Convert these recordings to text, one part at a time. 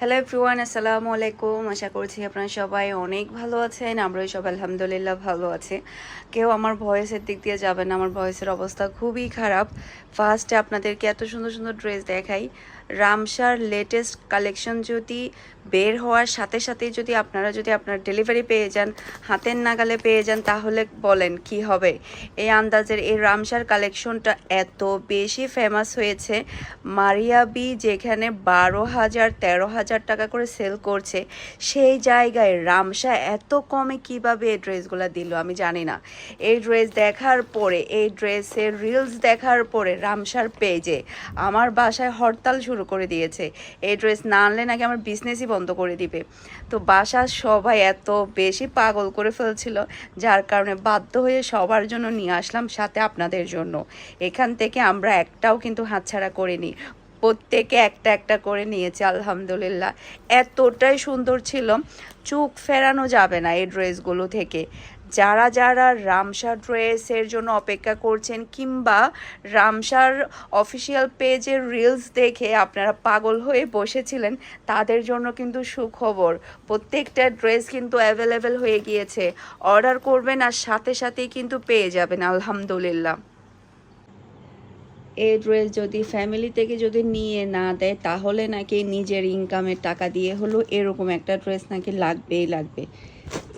Hello everyone আসসালামু আলাইকুম আশা করছি আপনারা সবাই অনেক ভালো আছেন। আমরাও সব আলহামদুলিল্লাহ ভালো আছে। কেউ আমার ভয়েসের দিক দিয়ে যাবেন আমার ভয়েসের অবস্থা খুবই খারাপ। ফার্স্টে আপনাদেরকে এত সুন্দর সুন্দর ড্রেস দেখাই। রামসার লেটেস্ট কালেকশন যদি বের হওয়ার সাথে সাথে যদি আপনারা যদি আপনার ডেলিভারি পেয়ে যান, হাতের নাগালে পেয়ে যান, তাহলে বলেন কি হবে? এই আন্দাজের এই রামসার কালেকশনটা এত বেশি ফেমাস হয়েছে। মারিয়াবি যেখানে বারো হাজার, তেরো হাজার টাকা করে সেল করছে, সেই জায়গায় রামসা এত কমে কীভাবে এই ড্রেসগুলো দিল আমি জানি না। এই ড্রেস দেখার পরে, এই ড্রেসের রিলস দেখার পরে রামসার পেজে আমার বাসায় হরতাল শুরু করে দিয়েছে। এই ড্রেস না আনলে নাকি আমার বিজনেসই বন্ধ করে দিবে। তো বাসার সবাই এত বেশি পাগল করে ফেলছিল, যার কারণে বাধ্য হয়ে সবার জন্য নিয়ে আসলাম সাথে আপনাদের জন্য। এখান থেকে আমরা একটাও কিন্তু হাতছাড়া করিনি। প্রত্যেকে একটা একটা করে নিয়েছে, আলহামদুলিল্লাহ। এতটাই সুন্দর ছিল, চোখ ফেরানো যাবে না এই ড্রেসগুলো থেকে। যারা যারা রামসার ড্রেসের জন্য অপেক্ষা করছেন কিংবা রামসার অফিসিয়াল পেজের রিলস দেখে আপনারা পাগল হয়ে বসেছিলেন, তাদের জন্য কিন্তু সুখবর। প্রত্যেকটা ড্রেস কিন্তু অ্যাভেলেবেল হয়ে গিয়েছে। অর্ডার করবেন আর সাথে সাথেই কিন্তু পেয়ে যাবেন, আলহামদুলিল্লাহ। এই ড্রেস যদি ফ্যামিলি থেকে যদি নিয়ে না দেয়, তাহলে নাকি নিজের ইনকামের টাকা দিয়ে হলো এরকম একটা ড্রেস নাকি লাগবেই লাগবে।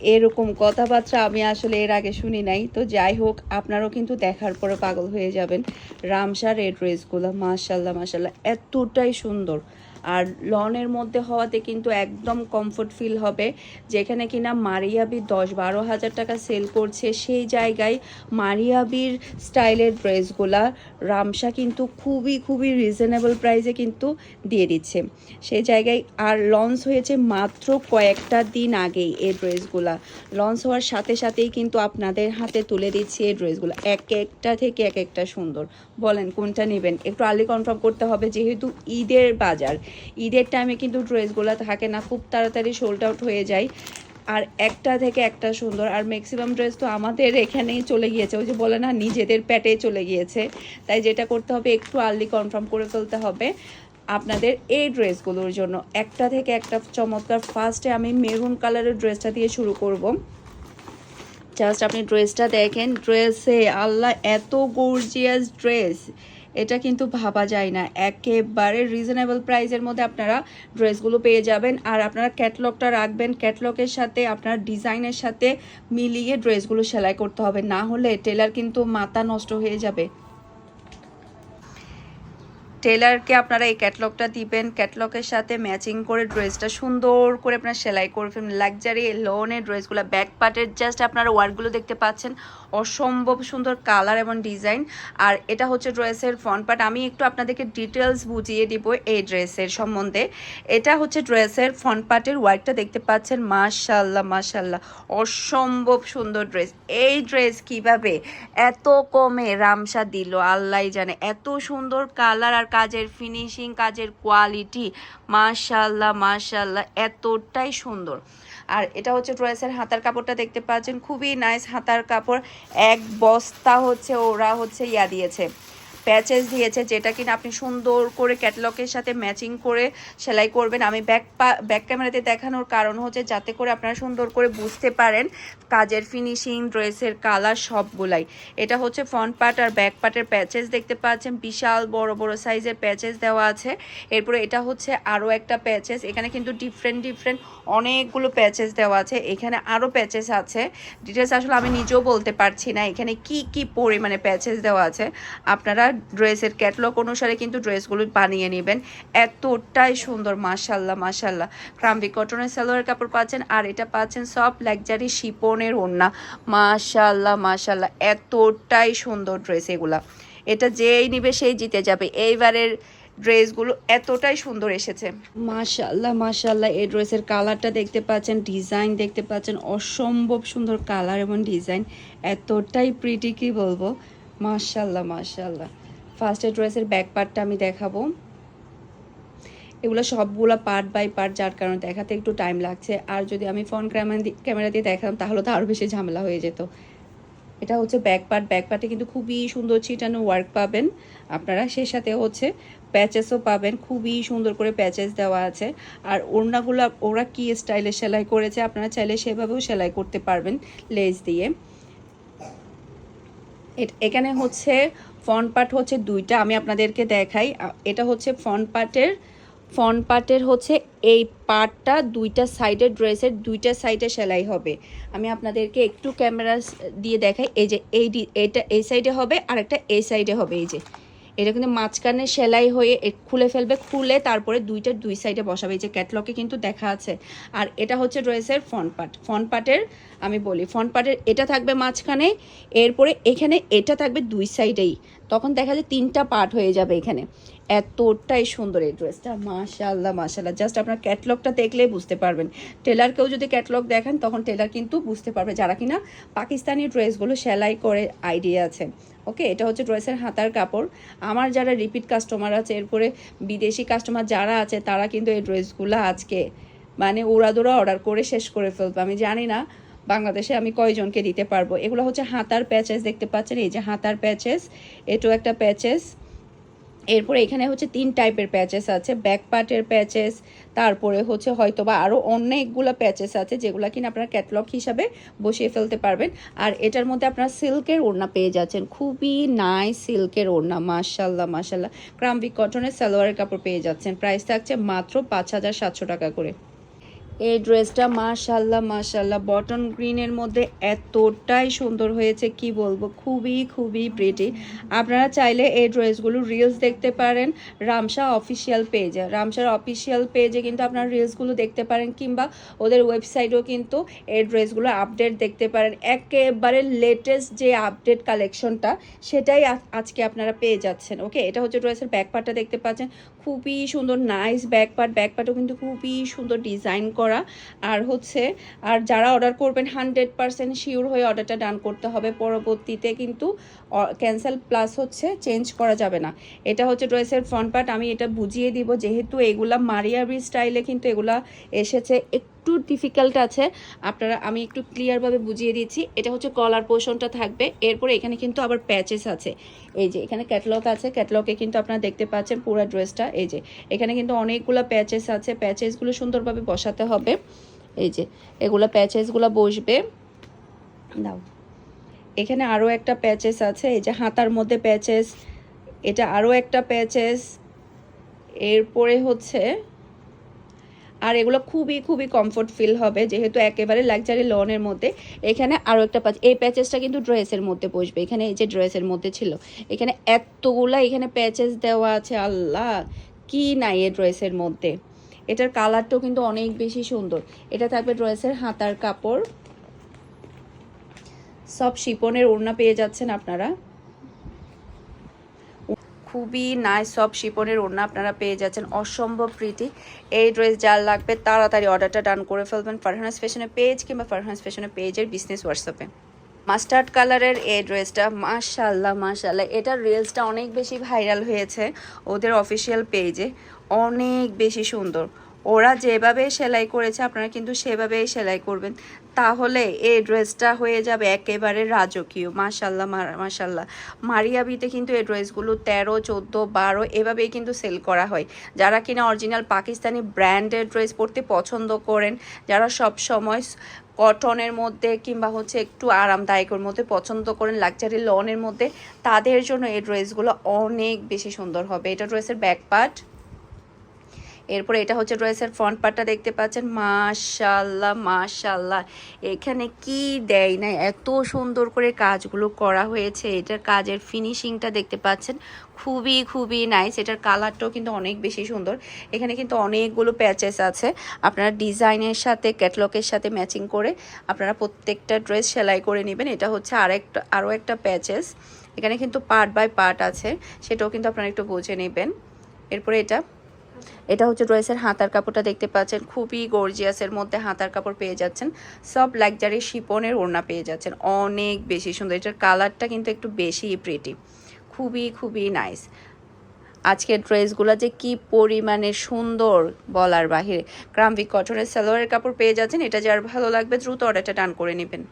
এরকম কথাবার্তা আমি আসলে এর আগে শুনি নাই। তো যাই হোক, আপনারাও কিন্তু দেখার পরে পাগল হয়ে যাবেন। রামসার এই ড্রেসগুলো মাশাল্লাহ মাশাল্লাহ, এতটাই সুন্দর। আর লনের মধ্যে হওয়াতে কিন্তু একদম কমফোর্ট ফিল হবে। যেখানে কিনা মারিয়াবি দশ বারো হাজার টাকা সেল করছে, সেই জায়গায় মারিয়াবির স্টাইলের ড্রেসগুলা রামসা কিন্তু খুবই খুবই রিজনেবল প্রাইসে কিন্তু দিয়ে দিচ্ছে। সেই জায়গায় আর লঞ্চ হয়েছে মাত্র কয়েকটা দিন আগেই এই ড্রেসগুলা। লঞ্চ হওয়ার সাথে সাথেই কিন্তু আপনাদের হাতে তুলে দিচ্ছি এই ড্রেসগুলো। এক একটা থেকে এক একটা সুন্দর। বলেন কোনটা নেবেন? একটু আর্লি কনফার্ম করতে হবে, যেহেতু ঈদের বাজার। ঈদের টাইমে কিন্তু ড্রেসগুলো থাকে না, খুব তাড়াতাড়ি সোল্ড আউট হয়ে যায়। আর একটা থেকে একটা সুন্দর, আর ম্যাক্সিমাম ড্রেস তো আমাদের এখানেই চলে গিয়েছে। ওই যে বলে না, নিজেদের প্যাটে চলে গিয়েছে। তাই যেটা করতে হবে, একটু আর্লি কনফার্ম করে ফেলতে হবে আপনাদের এই ড্রেসগুলোর জন্য। একটা থেকে একটা চমৎকার ফার্স্টে আমি মেরুন কালারের ড্রেসটা দিয়ে শুরু করব। জাস্ট আপনি ড্রেসটা দেখেন ড্রেসে আল্লাহ, এত গর্জিয়াস ড্রেস এটা কিন্তু ভাবা যায় না। একেবারে রিজনেবল প্রাইসের মধ্যে আপনারা ড্রেসগুলো পেয়ে যাবেন। আর আপনারা ক্যাটলগটা রাখবেন। ক্যাটলগের সাথে, আপনার ডিজাইনের সাথে মিলিয়ে ড্রেসগুলো সেলাই করতে হবে। না হলে টেলার কিন্তু মাথা নষ্ট হয়ে যাবে। টেলারকে আপনারা এই ক্যাটলগটা দিবেন। ক্যাটলগের সাথে ম্যাচিং করে ড্রেসটা সুন্দর করে আপনার সেলাই করে ফেলবেন লাক্সারি লোনের ড্রেসগুলো ব্যাক পার্টের জাস্ট আপনারা ওয়ার্কগুলো দেখতে পাচ্ছেন। অসম্ভব সুন্দর কালার এবং ডিজাইন আর এটা হচ্ছে ড্রেসের ফ্রন্ট পার্ট আমি একটু আপনাদেরকে ডিটেলস বুঝিয়ে দিব এই ড্রেসের সম্বন্ধে। এটা হচ্ছে ড্রেসের ফ্রন্ট পার্টের ওয়ার্কটা দেখতে পাচ্ছেন। মাশাল্লাহ মাশাল্লাহ অসম্ভব সুন্দর ড্রেস এই ড্রেস কীভাবে? এত কমে রামসা দিল আল্লাহ জানে। এত সুন্দর কালার আর কাজের ফিনিশিং কাজের কোয়ালিটি মাশাল্লাহ মাশাল্লাহ এতটাই সুন্দর। আর এটা হচ্ছে ড্রেসের হাতার কাপড়টা দেখতে পাচ্ছেন, খুবই নাইস হাতার কাপড়। এক বস্তা হচ্ছে ওরা হচ্ছে ইয়া দিয়েছে। প্যাচেস দিয়েছে, যেটা কিনা আপনি সুন্দর করে ক্যাটালগের সাথে ম্যাচিং করে সেলাই করবেন। আমি ব্যাক ব্যাক ক্যামেরাতে দেখানোর কারণ হচ্ছে যাতে করে আপনারা সুন্দর করে বুঝতে পারেন কাজের ফিনিশিং ড্রেসের কালার সবগুলাই। এটা হচ্ছে ফ্রন্ট পার্ট আর ব্যাক পার্টের প্যাচেস দেখতে পাচ্ছেন। বিশাল বড় বড় সাইজের প্যাচেস দেওয়া আছে। এরপরে এটা হচ্ছে আরও একটা প্যাচেস এখানে কিন্তু ডিফারেন্ট ডিফারেন্ট অনেকগুলো প্যাচেস দেওয়া আছে। এখানে আরও প্যাচেস আছে। ডিটেলস আসলে আমি নিজেও বলতে পারছি না। এখানে কি কি পরিমাণে প্যাচেস দেওয়া আছে। আপনারা ড্রেসের ক্যাটলগ অনুসারে কিন্তু ড্রেসগুলো বানিয়ে নেবেন। এতটাই সুন্দর, মাশাল্লাহ মাশাল্লাহ। ক্রাম্বি কটনের সালোয়ার কাপড় পাচ্ছেন আর এটা পাচ্ছেন সব লাক্সারি শিপনের ওড়না। মাশাল্লাহ মাশাল্লাহ, এতটাই সুন্দর ড্রেস এগুলা। এটা যেই নিবে সেই জিতে যাবে। এইবারের ড্রেসগুলো এতটাই সুন্দর এসেছে। মাশাল্লাহ মাশাল্লাহ, এই ড্রেসের কালারটা দেখতে পাচ্ছেন, ডিজাইন দেখতে পাচ্ছেন, অসম্ভব সুন্দর কালার এবং ডিজাইন। এতটাই প্রিটি কি বলব? মাশাল্লাহ মাশাল্লাহ। ফার্স্টে ড্রেসের ব্যাক পার্টটা আমি দেখাবো। এগুলো সবগুলো পার্ট বাই পার্ট যার কারণে দেখাতে একটু টাইম লাগছে। আর যদি আমি ফোন ক্যামেরা দিয়ে দেখাতাম, তাহলে তো আরও বেশি ঝামেলা হয়ে যেত। এটা হচ্ছে ব্যাক পার্ট ব্যাক পার্টে কিন্তু খুবই সুন্দর ছিটানো ওয়ার্ক পাবেন। আপনারা সেই সাথে হচ্ছে প্যাচেসও পাবেন। খুবই সুন্দর করে প্যাচেস দেওয়া আছে। আর ওড়নাগুলো, ওরা কি স্টাইলে সেলাই করেছে, আপনারা চাইলে সেভাবেও সেলাই করতে পারবেন লেস দিয়ে। এখানে হচ্ছে ফ্রন্ট পার্ট হচ্ছে দুইটা, আমি আপনাদেরকে দেখাই। এটা হচ্ছে ফন পার্টের ফন পার্টের হচ্ছে এই পার্টটা, দুইটা সাইডের ড্রেসের, দুইটা সাইডে সেলাই হবে। আমি আপনাদেরকে একটু ক্যামেরা দিয়ে দেখাই, এই যে এই এটা এই সাইডে হবে আর একটা এই সাইডে হবে, এই যে। এটা কিন্তু মাঝখানে সেলাই হয়ে খুলে ফেলবে, খুলে তারপরে দুইটা দুই সাইডে বসাবে। এই যে ক্যাটলকে কিন্তু দেখা আছে। আর এটা হচ্ছে ড্রেসের ফ্রন্ট পার্ট ফ্রন্ট পার্টের আমি বলি ফ্রন্ট পার্টের এটা থাকবে মাঝখানে, এরপরে এখানে এটা থাকবে দুই সাইডেই তখন দেখা যায় তিনটা পার্ট হয়ে যাবে এখানে। এতটাই সুন্দর এই ড্রেসটা। মাশাল্লাহ মাশাল্লাহ জাস্ট আপনার ক্যাটলগটা দেখলেই বুঝতে পারবেন। টেলারকেও যদি ক্যাটলগ দেখেন, তখন টেলার কিন্তু বুঝতে পারবে যারা কিনা পাকিস্তানি ড্রেসগুলো সেলাই করে আইডিয়া আছে। ওকে, এটা হচ্ছে ড্রেসের হাতার কাপড়। আমার যারা রিপিট কাস্টমার আছে, এরপরে বিদেশি কাস্টমার যারা আছে, তারা কিন্তু এই ড্রেসগুলো আজকে মানে ওড়াদোড়া অর্ডার করে শেষ করে ফেলবে। আমি জানি না বাংলাদেশে আমি কয়জনকে দিতে পারব। এগুলো হচ্ছে হাতার প্যাচেস, দেখতে পাচ্ছেন? এই যে হাতার প্যাচেস, এটাও একটা প্যাচেস। এরপরে এখানে হচ্ছে তিন টাইপের প্যাচেস আছে ব্যাক পার্টের প্যাচেস তারপরে হচ্ছে হয়তো বা আরও অনেকগুলো প্যাচেস আছে যেগুলো কিনা আপনারা ক্যাটলগ হিসাবে বসিয়ে ফেলতে পারবেন। আর এটার মধ্যে আপনারা সিল্কের ওড়না পেয়ে যাচ্ছেন। খুবই নাই সিল্কের ওড়না মাশাল্লাহ মাশাল্লাহ ক্রাম্বিক কটনের সালোয়ারের কাপড় পেয়ে যাচ্ছেন। প্রাইস থাকছে মাত্র পাঁচ হাজার সাতশো টাকা করে। এই ড্রেসটা মাশাল্লাহ মাশাল্লাহ বটন গ্রিনের মধ্যে এতটাই সুন্দর হয়েছে, কি বলব? খুবই খুবই প্রিটি আপনারা চাইলে এই ড্রেসগুলো রিলস দেখতে পারেন রামসা অফিসিয়াল পেজে রামসার অফিসিয়াল পেজে কিন্তু আপনারা রিলসগুলো দেখতে পারেন, কিংবা ওদের ওয়েবসাইটেও কিন্তু এই ড্রেসগুলো আপডেট দেখতে পারেন। একেবারে লেটেস্ট যে আপডেট কালেকশনটা সেটাই আজ- আজকে আপনারা পেয়ে যাচ্ছেন, ওকে? এটা হচ্ছে ড্রেসের ব্যাক পার্টটা দেখতে পাচ্ছেন। খুবই সুন্দর নাইস ব্যাকপার্ট ব্যাকপার্টও কিন্তু খুবই সুন্দর ডিজাইন করা। আর হচ্ছে, আর যারা অর্ডার করবেন হান্ড্রেড পারসেন্ট শিওর হয়ে অর্ডারটা ডান করতে হবে। পরবর্তীতে কিন্তু ক্যান্সেল প্লাস হচ্ছে চেঞ্জ করা যাবে না। এটা হচ্ছে ড্রেসের ফ্রন্ট পার্ট আমি এটা বুঝিয়ে দিব যেহেতু এগুলা মারিয়াবি স্টাইলে কিন্তু এগুলা এসেছে, একটু ডিফিকাল্ট আছে। আপনারা, আমি একটু ক্লিয়ারভাবে বুঝিয়ে দিচ্ছি, এটা হচ্ছে কলার পোর্শনটা থাকবে, এরপরে এখানে কিন্তু আবার প্যাচেস আছে। এই যে, এখানে ক্যাটলগ আছে ক্যাটলগে কিন্তু আপনারা দেখতে পাচ্ছেন পুরো ড্রেসটা এই যে, এখানে কিন্তু অনেকগুলো প্যাচেস আছে প্যাচেসগুলো সুন্দরভাবে বসাতে হবে। এই যে, এগুলো প্যাচেসগুলো বসবে। দাও। এখানে আরও একটা প্যাচেস আছে, এই যে হাতার মধ্যে প্যাচেস এটা আরও একটা প্যাচেস এরপরে হচ্ছে, আর এগুলো খুবই খুবই কমফোর্ট ফিল হবে, যেহেতু একেবারে লাক্সারি লনের মধ্যে, এখানে আরও একটা প্যাচ এই প্যাচেসটা কিন্তু ড্রেসের মধ্যে বসবে, এখানে এই যে ড্রেসের মধ্যে ছিল, এখানে এতগুলা এখানে প্যাচেস দেওয়া আছে, আল্লাহ, কি নাই এ ড্রেসের মধ্যে, এটার কালারটাও কিন্তু অনেক বেশি সুন্দর, এটা থাকবে ড্রেসের হাতার কাপড় সব শিপনের ওড়না পেয়ে যাচ্ছেন আপনারা। খুবই নাইস সব শিপনের ওড়না আপনারা পেয়ে যাচ্ছেন। অসম্ভব প্রীতি। এই ড্রেস যার লাগবে তাড়াতাড়ি অর্ডারটা ডান করে ফেলবেন ফারহানাস ফ্যাশনের পেজ কিংবা ফারহানাস ফ্যাশনের পেজের বিজনেস হোয়াটসঅ্যাপে মাস্টার্ড কালারের এই ড্রেসটা মাশাল্লাহ মাশাল্লাহ এটার রিলসটা অনেক বেশি ভাইরাল হয়েছে ওদের অফিসিয়াল পেজে অনেক বেশি সুন্দর। ওরা যেভাবে সেলাই করেছে, আপনারা কিন্তু সেভাবেই সেলাই করবেন। তাহলে এই ড্রেসটা হয়ে যাবে একেবারে রাজকীয়। মাশাল্লাহ মাশাল্লাহ মারিয়াবিতে কিন্তু এই ড্রেসগুলো তেরো, চোদ্দ, বারো, এভাবেই কিন্তু সেল করা হয়। যারা কিনা অরিজিনাল পাকিস্তানি ব্র্যান্ডের ড্রেস পরতে পছন্দ করেন, যারা সব সময় কটনের মধ্যে কিংবা হচ্ছে একটু আরামদায়কের মধ্যে পছন্দ করেন লাক্সারি লনের মধ্যে, তাদের জন্য এই ড্রেসগুলো অনেক বেশি সুন্দর হবে। এটা ড্রেসের ব্যাক পার্ট এরপরে এটা হচ্ছে ড্রেসের ফ্রন্ট পার্টটা দেখতে পাচ্ছেন। মাশাল্লাহ মাশাল্লাহ এখানে কি দেয় না, এত সুন্দর করে কাজগুলো করা হয়েছে। এটার কাজের ফিনিশিংটা দেখতে পাচ্ছেন। খুবই খুবই নাইস এটার কালারটাও কিন্তু অনেক বেশি সুন্দর। এখানে কিন্তু অনেকগুলো প্যাচেস আছে। আপনারা ডিজাইনের সাথে ক্যাটলগের সাথে ম্যাচিং করে আপনারা প্রত্যেকটা ড্রেস সেলাই করে নেবেন। এটা হচ্ছে আরেকটা, আরও একটা প্যাচেস এখানে কিন্তু পার্ট বাই পার্ট আছে। সেটাও কিন্তু আপনারা একটু বুঝে নেবেন। এরপরে এটা এটা হচ্ছে ড্রেসের হাতার কাপড়টা দেখতে পাচ্ছেন, খুবই গর্জিয়াসের মধ্যে হাতার কাপড় পেয়ে যাচ্ছেন। সব লাক্সারি শিপনের ওড়না পেয়ে যাচ্ছেন, অনেক বেশি সুন্দর। এটার কালারটা কিন্তু একটু বেশি প্রিটি খুবই খুবই নাইস আজকের ড্রেসগুলো যে কি পরিমাণে সুন্দর বলার বাহিরে। ক্রাম্বিক কটনের সালোয়ারের কাপড় পেয়ে যাচ্ছেন, এটা যার ভালো লাগবে দ্রুত অর্ডারটা টান করে নেবেন।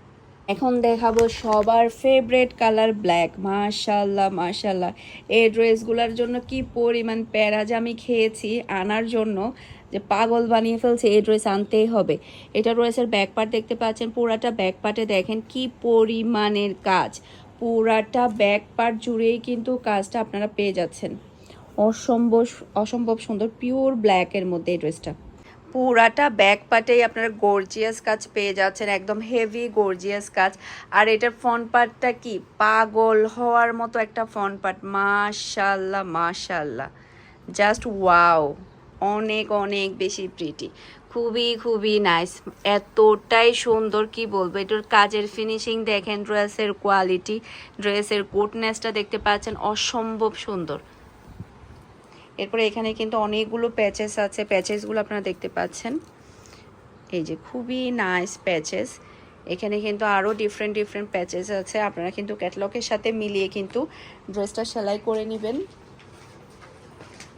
এখন দেখাবো সবার ফেভারেট কালার ব্ল্যাক মাশাল্লাহ মাশাল্লাহ এই ড্রেসগুলোর জন্য কি পরিমাণ প্যারা যে আমি খেয়েছি আনার জন্য, যে পাগল বানিয়ে ফেলছে, এই ড্রেস আনতেই হবে। এটা ড্রেসের ব্যাক পার্ট দেখতে পাচ্ছেন, পুরাটা ব্যাক পার্টে দেখেন কি পরিমাণের কাজ। পুরাটা ব্যাক পার্ট জুড়েই কিন্তু কাজটা আপনারা পেয়ে যাচ্ছেন। অসম্ভব অসম্ভব সুন্দর পিওর ব্ল্যাকের মধ্যে এই ড্রেসটা। পুরাটা ব্যাক পার্টেই আপনারা গর্জিয়াস কাজ পেয়ে যাচ্ছেন, একদম হেভি গর্জিয়াস কাজ। আর এটার ফ্রন্ট পার্টটা কি? পাগল হওয়ার মতো একটা ফ্রন্ট পার্ট মাশাল্লাহ মাশাল্লাহ। জাস্ট ওয়াও অনেক অনেক বেশি প্রিটি খুবই খুবই নাইস এতটাই সুন্দর, কি বলব? এটার কাজের ফিনিশিং দেখেন ড্রেসের কোয়ালিটি ড্রেসের কোটনেসটা দেখতে পাচ্ছেন। অসম্ভব সুন্দর। এরপরে এখানে কিন্তু অনেকগুলো প্যাচেস আছে। প্যাচেসগুলো আপনারা দেখতে পাচ্ছেন। এই যে খুবই নাইস প্যাচেস এখানে কিন্তু আরও ডিফারেন্ট ডিফারেন্ট প্যাচেস আছে। আপনারা কিন্তু ক্যাটলগের সাথে মিলিয়ে কিন্তু ড্রেসটা সেলাই করে নেবেন।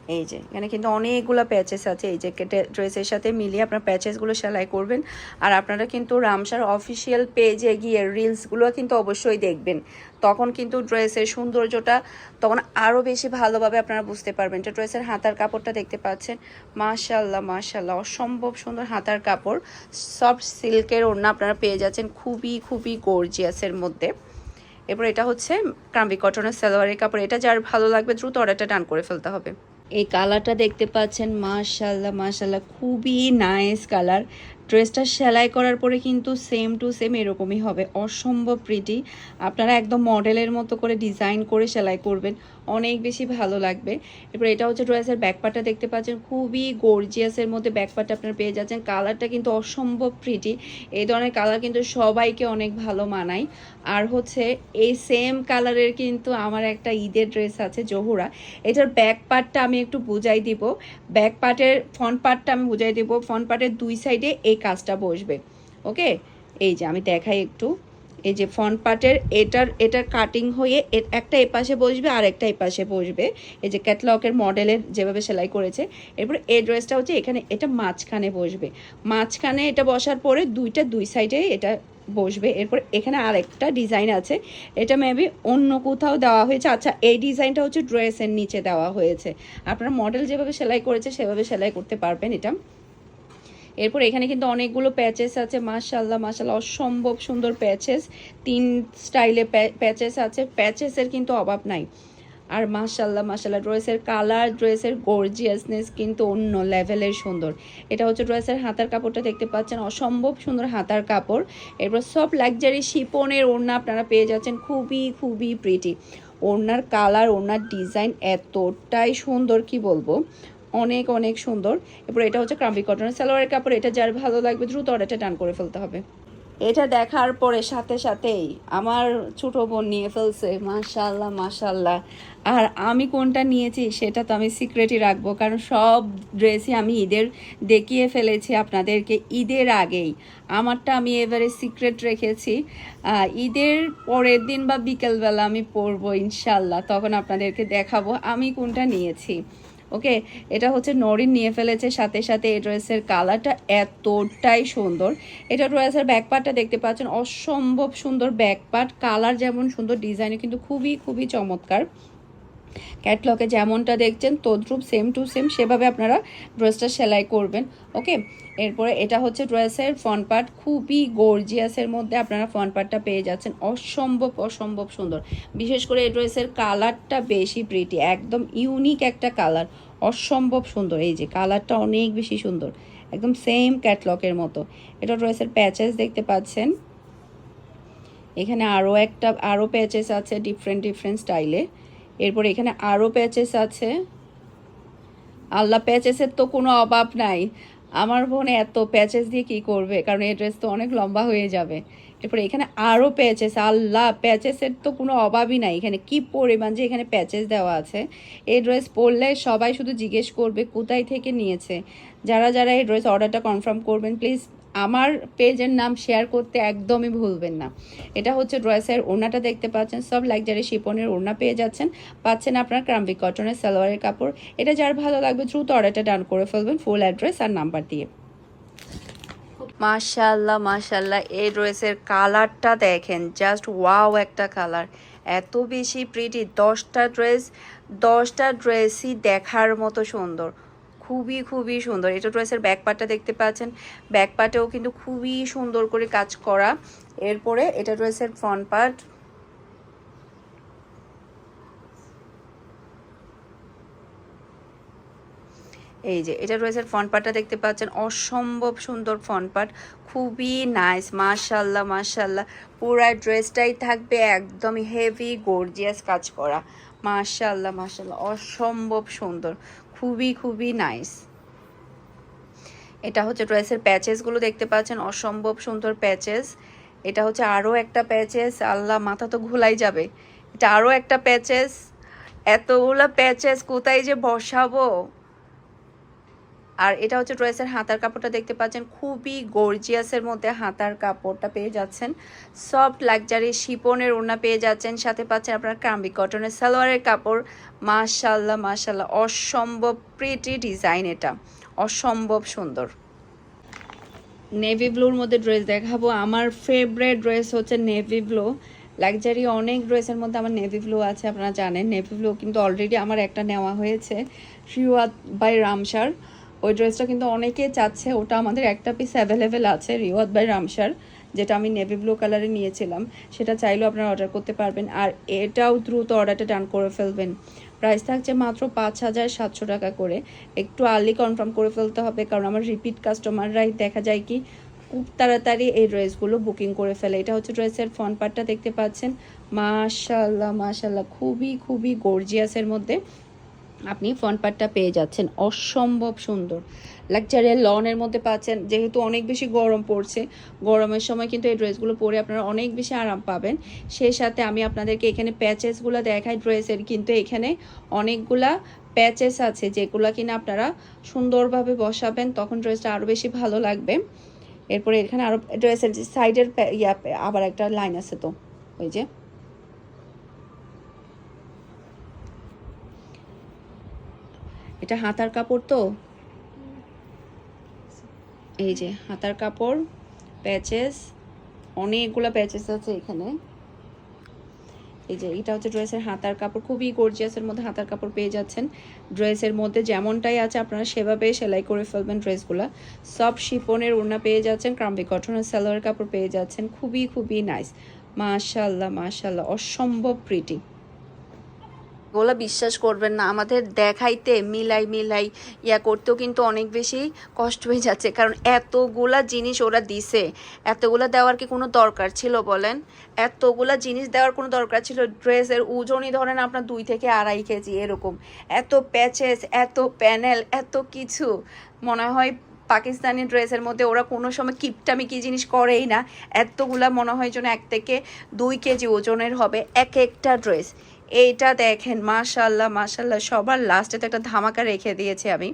এই যে, এখানে কিন্তু অনেকগুলো প্যাচেস আছে। এই যে, কেটে ড্রেসের সাথে মিলিয়ে আপনার প্যাচেসগুলো সেলাই করবেন। আর আপনারা কিন্তু রামসার অফিসিয়াল পেজে গিয়ে রিলসগুলো কিন্তু অবশ্যই দেখবেন। তখন কিন্তু ড্রেসের সৌন্দর্যটা তখন আরও বেশি ভালোভাবে আপনারা বুঝতে পারবেন যে ড্রেসের হাতার কাপড়টা দেখতে পাচ্ছেন। মাশাল্লাহ মাশাল্লাহ অসম্ভব সুন্দর হাতার কাপড়। সফট সিল্কের ওড়না আপনারা পেয়ে যাচ্ছেন খুবই খুবই গর্জিয়াসের মধ্যে। এরপর এটা হচ্ছে কাম্বি কটনের সালোয়ারের কাপড়। এটা যার ভালো লাগবে দ্রুত অর্ডারটা ডান করে ফেলতে হবে। এই কালারটা দেখতে পাচ্ছেন মাশাল্লাহ মাশাল্লাহ খুবই নাইস কালার ড্রেসটা সেলাই করার পরে কিন্তু সেম টু সেম এরকমই হবে। অসম্ভব প্রিটি আপনারা একদম মডেলের মতো করে ডিজাইন করে সেলাই করবেন। অনেক বেশি ভালো লাগবে। এরপর এটা হচ্ছে ড্রেসের ব্যাকপাটা দেখতে পাচ্ছেন। খুবই গর্জিয়াসের মধ্যে ব্যাকপাটা আপনারা পেয়ে যাচ্ছেন। কালারটা কিন্তু অসম্ভব প্রিটি এই ধরনের কালার কিন্তু সবাইকে অনেক ভালো মানায়। আর হচ্ছে এই সেম কালারের কিন্তু আমার একটা ঈদের ড্রেস আছে, জহুরা। এটার ব্যাক পার্টটা আমি একটু বুঝাই দিব। ব্যাক পার্টের ফ্রন্ট পার্টটা আমি বুঝাই দিব। ফ্রন্ট পার্টের দুই সাইডে এই কাজটা বসবে, ওকে? এই যে আমি দেখাই একটু। এই যে ফ্রন্ট পার্টের এটার এটার কাটিং হয়ে একটা এপাশে বসবে আর একটা এপাশে বসবে। এই যে ক্যাটলগের মডেলের যেভাবে সেলাই করেছে, এরপর এই ড্রেসটা হচ্ছে এখানে, এটা মাঝখানে বসবে। মাঝখানে এটা বসার পরে দুইটা দুই সাইডে এটা বসবে। এরপর এখানে আরেকটা ডিজাইন আছে, এটা মেবি অন্য কোথাও দেওয়া হয়েছে। আচ্ছা এই ডিজাইনটা হচ্ছে ড্রেসের নিচে দেওয়া হয়েছে। আপনারা মডেল যেভাবে সেলাই করেছে, সেভাবে সেলাই করতে পারবেন এটা। এরপর এখানে কিন্তু অনেকগুলো প্যাচেস আছে মাশাল্লাহ মাশাল্লাহ অসম্ভব সুন্দর প্যাচেস তিন স্টাইলে প্যাচেস আছে প্যাচেসের কিন্তু অভাব নাই। আর মাশাল্লাহ মাশাল্লাহ ড্রেসের কালার ড্রেসের গর্জিয়াসনেস কিন্তু অন্য লেভেলের সুন্দর। এটা হচ্ছে ড্রেসের হাতার কাপড়টা দেখতে পাচ্ছেন, অসম্ভব সুন্দর হাতার কাপড়। এরপর সব লাক্সারি শিপনের ওড়না আপনারা পেয়ে যাচ্ছেন, খুবই খুবই প্রিটি ওড়নার কালার ওড়নার ডিজাইন এতটাই সুন্দর, কি বলব? অনেক অনেক সুন্দর। এরপর এটা হচ্ছে ক্রাম্বি কটনের সালোয়ারের কাপড়। এটা যার ভালো লাগবে দ্রুত অর্ডারটা টান করে ফেলতে হবে। এটা দেখার পরে সাথে, সাথেই আমার ছোট বোন নিয়ে ফেলছে। মাশাল্লাহ মাশাল্লাহ আর আমি কোনটা নিয়েছি সেটা তো আমি সিক্রেটই রাখব, কারণ সব ড্রেসই আমি ঈদের দেখিয়ে ফেলেছি আপনাদেরকে ঈদের আগেই। আমারটা আমি এবারে সিক্রেট রেখেছি। ঈদের পরের দিন বা বিকেলবেলা আমি পরবো ইনশাল্লাহ তখন আপনাদেরকে দেখাবো আমি কোনটা নিয়েছি। ওকে? এটা হচ্ছে নরিন নিয়ে ফেলেছে, সাথে সাথে এই ড্রেসের কালারটা এতটাই সুন্দর। এটা ড্রেসের ব্যাকপার্টটা দেখতে পাচ্ছেন, অসম্ভব সুন্দর ব্যাকপার্ট, কালার যেমন সুন্দর ডিজাইন কিন্তু খুবই খুবই চমৎকার। ক্যাটলগে যেমনটা দেখছেন, তদ্রুপ সেম টু সেম সেভাবে আপনারা ড্রেসটা সেলাই করবেন ওকে এরপরে এটা হচ্ছে ড্রেসের ফ্রন্ট পার্ট খুবই গর্জিয়াসের মধ্যে আপনারা ফ্রন্ট পার্টটা পেয়ে যাচ্ছেন। অসম্ভব অসম্ভব সুন্দর। বিশেষ করে এই ড্রেসের কালারটা বেশি প্রিটি একদম ইউনিক একটা কালার অসম্ভব সুন্দর। এই যে কালারটা অনেক বেশি সুন্দর, একদম সেম ক্যাটলকের মতো। এটা ড্রেসের প্যাচেস দেখতে পাচ্ছেন। এখানে আরও একটা আরও প্যাচেস আছে ডিফারেন্ট ডিফারেন্ট স্টাইলে এরপর এখানে আরও প্যাচেস আছে। আল্লাহ প্যাচেসের তো কোনো অভাব নাই। আমার বোন এত প্যাচেস দিয়ে কি করবে? কারণ এই ড্রেস তো অনেক লম্বা হয়ে যাবে। এরপর এখানে আরও প্যাচেস আল্লাহ প্যাচেসের তো কোনো অভাবই নাই। এখানে কি পরিমাণ যে এখানে প্যাচেস দেওয়া আছে। এই ড্রেস পরলে সবাই শুধু জিজ্ঞেস করবে, কোথায় থেকে নিয়েছে? যারা যারা এই ড্রেস অর্ডারটা কনফার্ম করবেন প্লিজ আমার পেজের নাম শেয়ার করতে একদমই ভুলবেন না। এটা হচ্ছে ড্রেসের ওড়নাটা দেখতে পাচ্ছেন, সব লাক্সারি শিপনের ওড়না পেয়ে যাচ্ছেন। পাচ্ছেন আপনার ক্রাম্বিক কটনের সালোয়ারের কাপড়। এটা যার ভালো লাগবে, দ্রুত অর্ডারটা ডান করে ফেলবেন ফুল অ্যাড্রেস আর নাম্বার দিয়ে। মাশাল্লাহ মাশাল্লাহ এই ড্রেসের কালারটা দেখেন জাস্ট ওয়াও একটা কালার। এত বেশি প্রিটি দশটা ড্রেস দশটা ড্রেসই দেখার মতো সুন্দর। খুবই খুবই সুন্দর। এটা ড্রেসের ব্যাক পার্টটা দেখতে পাচ্ছেন। ব্যাক পার্টেও কিন্তু খুবই সুন্দর করে কাজ করা। এরপরে এটা ড্রেসের ফ্রন্ট পার্ট এই যে, এটা রয়েছে ফ্রন্ট পার্টটা দেখতে পাচ্ছেন। অসম্ভব সুন্দর ফ্রন্ট পার্ট খুবই নাইস মাশাল্লাহ মাশাল্লাহ পুরা ড্রেসটাই থাকবে একদমই হেভি গর্জিয়াস কাজ করা। মাশাল্লাহ মাশাল্লাহ অসম্ভব সুন্দর। খুবই খুবই নাইস এটা হচ্ছে ড্রেসের প্যাচেসগুলো দেখতে পাচ্ছেন, অসম্ভব সুন্দর প্যাচেস এটা হচ্ছে আরও একটা প্যাচেস আল্লাহ, মাথা তো ঘুলাই যাবে। এটা আরও একটা প্যাচেস এতগুলো প্যাচেস কোথায় যে বসাবো? আর এটা হচ্ছে ড্রেসের হাতার কাপড়টা দেখতে পাচ্ছেন, খুবই গর্জিয়াসের মধ্যে হাতার কাপড়টা পেয়ে যাচ্ছেন। সফট লাক্সারি শিপনের ওড়না পেয়ে যাচ্ছেন, সাথে পাচ্ছেন আপনার কাম্বি কটনের সালোয়ারের কাপড়। মাশাল্লাহ মাশাল্লাহ অসম্ভব প্রিটি ডিজাইন এটা। অসম্ভব সুন্দর। নেভি ব্লুর মধ্যে ড্রেস দেখাবো। আমার ফেভারেট ড্রেস হচ্ছে নেভি ব্লু লাক্সারি অনেক ড্রেসের মধ্যে আমার নেভি ব্লু আছে, আপনারা জানেন। নেভি ব্লু কিন্তু অলরেডি আমার একটা নেওয়া হয়েছে। রিওয়াদ বাই রামসার ওই ড্রেসটা কিন্তু অনেকে চাচ্ছে, ওটা আমাদের একটা পিস অ্যাভেলেবেল আছে, রিওয়াদ বাই রামসার, যেটা আমি নেভি ব্লু কালারে নিয়েছিলাম। সেটা চাইলেও আপনারা অর্ডার করতে পারবেন। আর এটাও দ্রুত অর্ডারটা ডান করে ফেলবেন। প্রাইস থাকছে মাত্র পাঁচ হাজার সাতশো টাকা করে। একটু আর্লি কনফার্ম করে ফেলতে হবে, কারণ আমার রিপিট কাস্টমাররাই দেখা যায় কি, খুব তাড়াতাড়ি এই ড্রেসগুলো বুকিং করে ফেলে। এটা হচ্ছে ড্রেসের ফ্রন্ট পার্টটা দেখতে পাচ্ছেন। মাশাল্লাহ মাশাল্লাহ খুবই খুবই গর্জিয়াসের মধ্যে। আপনি ফ্রন্ট পার্টটা পেয়ে যাচ্ছেন। অসম্ভব সুন্দর। লাকচারিয়াল লনের মধ্যে পাচ্ছেন। যেহেতু অনেক বেশি গরম পড়ছে, গরমের সময় কিন্তু এই ড্রেসগুলো পরে আপনারা অনেক বেশি আরাম পাবেন। সেই সাথে আমি আপনাদেরকে এখানে প্যাচেসগুলো দেখাই ড্রেসের, কিন্তু এখানে অনেকগুলা প্যাচেস আছে, যেগুলো কিনা আপনারা সুন্দরভাবে বসাবেন, তখন ড্রেসটা আরও বেশি ভালো লাগবে। এরপরে এখানে আরও ড্রেসের সাইডের ইয়া, আবার একটা লাইন আছে তো, ওই যে। এটা হাতার কাপড় তো? এই যে, হাতার কাপড় প্যাচেস অনেকগুলো প্যাচেস আছে এখানে। এই যে, এটা হচ্ছে ড্রেসের হাতার কাপড়, খুবই গর্জিয়াসের মধ্যে হাতার কাপড় পেয়ে যাচ্ছেন। ড্রেসের মধ্যে যেমনটাই আছে আপনারা সেভাবে সেলাই করে ফেলবেন ড্রেসগুলো। সব শিপনের ওড়না পেয়ে যাচ্ছেন ক্রাম্বি কটনের সালোয়ার কাপড় পেয়ে যাচ্ছেন। খুবই খুবই নাইস মাশাল্লাহ মাশাল্লাহ অসম্ভব প্রিটি ওগুলো বিশ্বাস করবেন না। আমাদের দেখাইতে মিলাই মিলাই ইয়া করতেও কিন্তু অনেক বেশি কষ্ট হয়ে যাচ্ছে। কারণ এতগুলা জিনিস ওরা দিছে। এতগুলা দেওয়ার কি কোনো দরকার ছিল বলেন? এতগুলা জিনিস দেওয়ার কোনো দরকার ছিল? ড্রেসের ওজনই ধরেন আপনার দুই থেকে আড়াই কেজি এরকম। এত প্যাচেস, এত প্যানেল, এত কিছু। মনে হয় পাকিস্তানি ড্রেসের মধ্যে ওরা কোনো সময় কিপটামি কি জিনিস করেই না। এতগুলা মনে হয় যেন এক থেকে দুই কেজি ওজনের হবে এক একটা ড্রেস। এইটা দেখেন মাশাল্লাহ মাশাল্লাহ সবার লাস্টে তো একটা ধামাকা রেখে দিয়েছি আমি।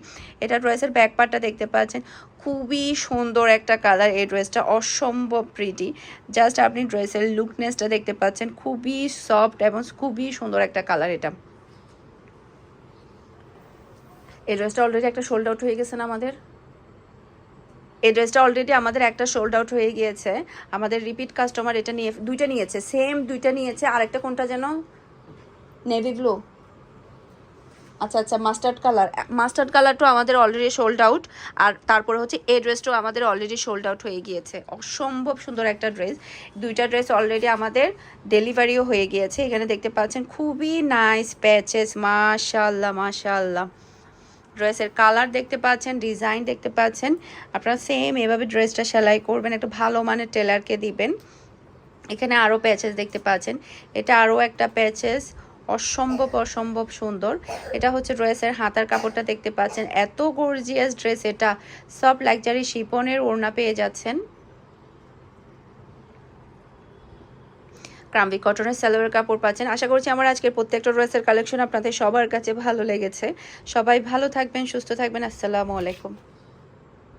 এটা ড্রেসের ব্যাক পার্টটা দেখতে পাচ্ছেন। খুবই সুন্দর একটা কালার এই ড্রেসটা, অসম্ভব প্রিটি জাস্ট আপনি ড্রেসের লুকনেসটা দেখতে পাচ্ছেন। খুবই সফট এবং খুবই সুন্দর একটা কালার এটা। এই ড্রেসটা অলরেডি একটা শোল্ড আউট হয়ে গেছে না আমাদের? এই ড্রেসটা অলরেডি আমাদের একটা সোল্ড আউট হয়ে গিয়েছে। আমাদের রিপিট কাস্টমার এটা নিয়ে, দুইটা নিয়েছে সেম দুইটা নিয়েছে। আরেকটা কোনটা যেন? নেভি ব্লু আচ্ছা আচ্ছা মাস্টার্ড কালার মাস্টার্ড কালারটাও আমাদের অলরেডি সোল্ড আউট আর তারপরে হচ্ছে এই ড্রেসটাও আমাদের অলরেডি সোল্ড আউট হয়ে গিয়েছে। অসম্ভব সুন্দর একটা ড্রেস দুইটা ড্রেস অলরেডি আমাদের ডেলিভারিও হয়ে গিয়েছে। এখানে দেখতে পাচ্ছেন খুবই নাইস প্যাচেস মাশাল্লাহ মাশাল্লাহ ড্রেসের কালার দেখতে পাচ্ছেন ডিজাইন দেখতে পাচ্ছেন। আপনারা সেম এভাবে ড্রেসটা সেলাই করবেন, একটু ভালো মানের টেলারকে দিবেন। এখানে আরও প্যাচেস দেখতে পাচ্ছেন। এটা আরও একটা প্যাচেস অসম্ভব অসম্ভব সুন্দর। এটা হচ্ছে ড্রেসের হাতার কাপড়টা দেখতে পাচ্ছেন। এত গর্জিয়াস ড্রেস এটা। সব লাক্সারি শিপনের ওড়না পেয়ে যাচ্ছেন। ক্রাম্বি কটনের সালোয়ার কাপড় পাচ্ছেন। আশা করছি আমার আজকের প্রত্যেকটা ড্রেসের কালেকশন আপনাদের সবার কাছে ভালো লেগেছে। সবাই ভালো থাকবেন, সুস্থ থাকবেন। আসসালামু আলাইকুম।